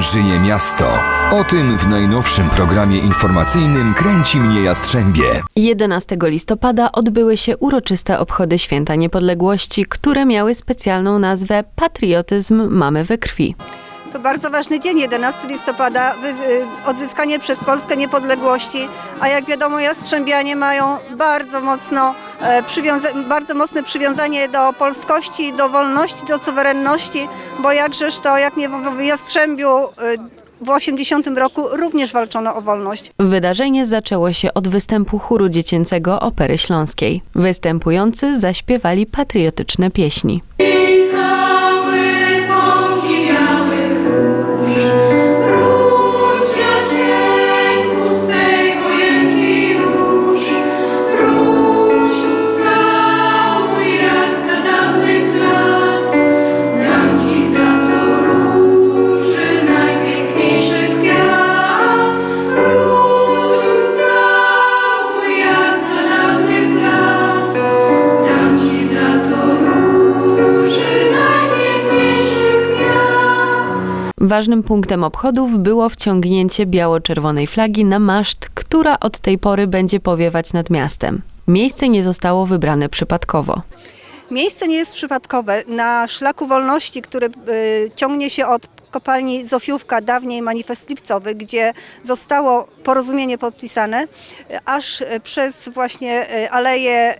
Żyje miasto? O tym w najnowszym programie informacyjnym Kręci mnie Jastrzębie. 11 listopada odbyły się uroczyste obchody Święta Niepodległości, które miały specjalną nazwę Patriotyzm mamy we krwi. To bardzo ważny dzień, 11 listopada, y, odzyskanie przez Polskę niepodległości, a jak wiadomo Jastrzębianie mają bardzo, mocno, e, bardzo mocne przywiązanie do polskości, do wolności, do suwerenności, bo jakżeż to, jak nie w w Jastrzębiu y, w 80 roku również walczono o wolność. Wydarzenie zaczęło się od występu chóru dziecięcego Opery Śląskiej. Występujący zaśpiewali patriotyczne pieśni. Ważnym punktem obchodów było wciągnięcie biało-czerwonej flagi na maszt, która od tej pory będzie powiewać nad miastem. Miejsce nie zostało wybrane przypadkowo. Miejsce nie jest przypadkowe. Na szlaku wolności, który y, ciągnie się od kopalni Zofiówka, dawniej manifest lipcowy, gdzie zostało porozumienie podpisane, y, aż y, przez właśnie y, aleję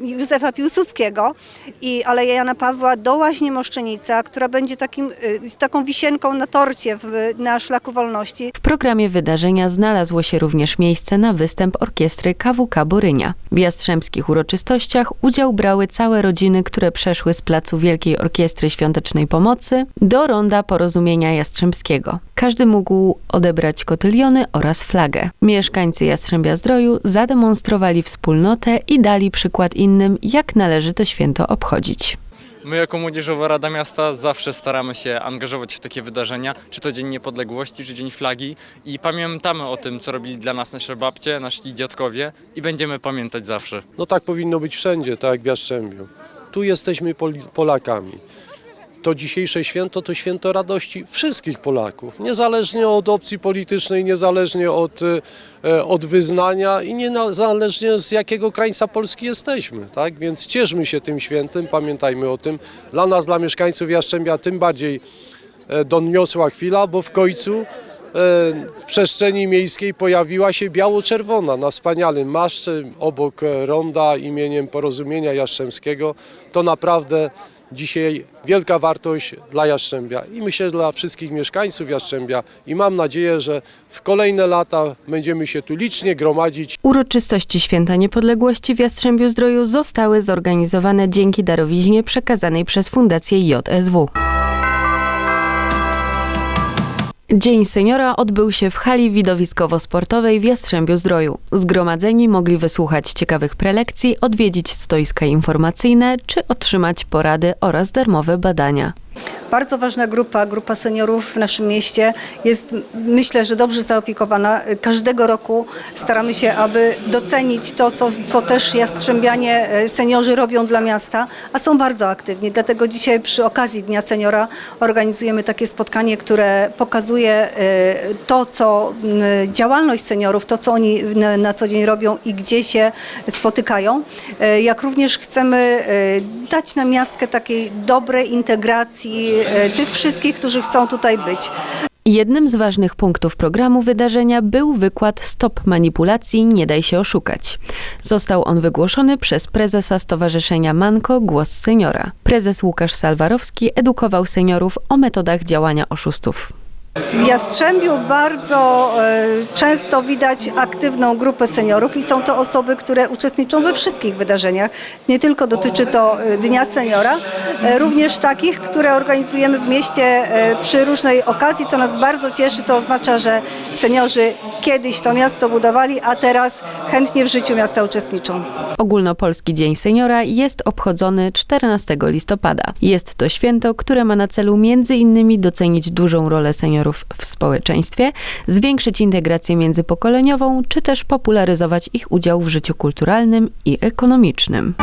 Józefa Piłsudskiego i aleję Jana Pawła do Łaźni Moszczenica, która będzie takim, taką wisienką na torcie w, na szlaku wolności. W programie wydarzenia znalazło się również miejsce na występ orkiestry KWK Borynia. W jastrzębskich uroczystościach udział brały całe rodziny, które przeszły z placu Wielkiej Orkiestry Świątecznej Pomocy do ronda Porozumienia Jastrzębskiego. Każdy mógł odebrać kotyliony oraz flagę. Mieszkańcy Jastrzębia Zdroju zademonstrowali wspólnotę i dali przykład innym, jak należy to święto obchodzić. My jako Młodzieżowa Rada Miasta zawsze staramy się angażować w takie wydarzenia, czy to Dzień Niepodległości, czy Dzień Flagi i pamiętamy o tym, co robili dla nas nasze babcie, nasi dziadkowie i będziemy pamiętać zawsze. No tak powinno być wszędzie, tak jak w Jastrzębiu. Tu jesteśmy Polakami. To dzisiejsze święto to święto radości wszystkich Polaków, niezależnie od opcji politycznej, niezależnie od, e, od wyznania i niezależnie z jakiego krańca Polski jesteśmy. Tak? Więc cieszmy się tym świętem, pamiętajmy o tym. Dla nas, dla mieszkańców Jastrzębia tym bardziej e, doniosła chwila, bo w końcu e, w przestrzeni miejskiej pojawiła się biało-czerwona na wspaniałym maszcie obok ronda imieniem Porozumienia Jastrzębskiego. To naprawdę dzisiaj wielka wartość dla Jastrzębia i myślę dla wszystkich mieszkańców Jastrzębia i mam nadzieję, że w kolejne lata będziemy się tu licznie gromadzić Uroczystości Święta Niepodległości w Jastrzębiu Zdroju zostały zorganizowane dzięki darowiźnie przekazanej przez Fundację JSW. Dzień Seniora odbył się w hali widowiskowo-sportowej w Jastrzębiu Zdroju. Zgromadzeni mogli wysłuchać ciekawych prelekcji, odwiedzić stoiska informacyjne czy otrzymać porady oraz darmowe badania. Bardzo ważna grupa, grupa seniorów w naszym mieście jest myślę, że dobrze zaopiekowana. Każdego roku staramy się, aby docenić to, co, co też jastrzębianie e, seniorzy robią dla miasta, a są bardzo aktywni. Dlatego dzisiaj przy okazji Dnia Seniora organizujemy takie spotkanie, które pokazuje e, to, co działalność seniorów, to, co oni na, co dzień robią i gdzie się spotykają. E, Jak również chcemy dać na miastkę takiej dobrej integracji e, tych wszystkich, którzy chcą tutaj być. Jednym z ważnych punktów programu wydarzenia był wykład Stop manipulacji, nie daj się oszukać. Został on wygłoszony przez prezesa Stowarzyszenia Manko Głos Seniora. Prezes Łukasz Salwarowski edukował seniorów o metodach działania oszustów. W Jastrzębiu bardzo e, często widać aktywną grupę seniorów i są to osoby, które uczestniczą we wszystkich wydarzeniach. Nie tylko dotyczy to e, Dnia Seniora, e, również takich, które organizujemy w mieście przy różnej okazji, co nas bardzo cieszy. To oznacza, że seniorzy kiedyś to miasto budowali, a teraz chętnie w życiu miasta uczestniczą. Ogólnopolski Dzień Seniora jest obchodzony 14 listopada. Jest to święto, które ma na celu między innymi docenić dużą rolę seniorów w społeczeństwie, zwiększyć integrację międzypokoleniową, czy też popularyzować ich udział w życiu kulturalnym i ekonomicznym.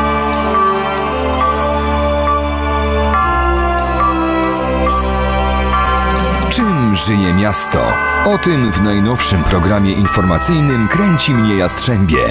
Czym żyje miasto. O tym w najnowszym programie informacyjnym Kręci mnie Jastrzębie.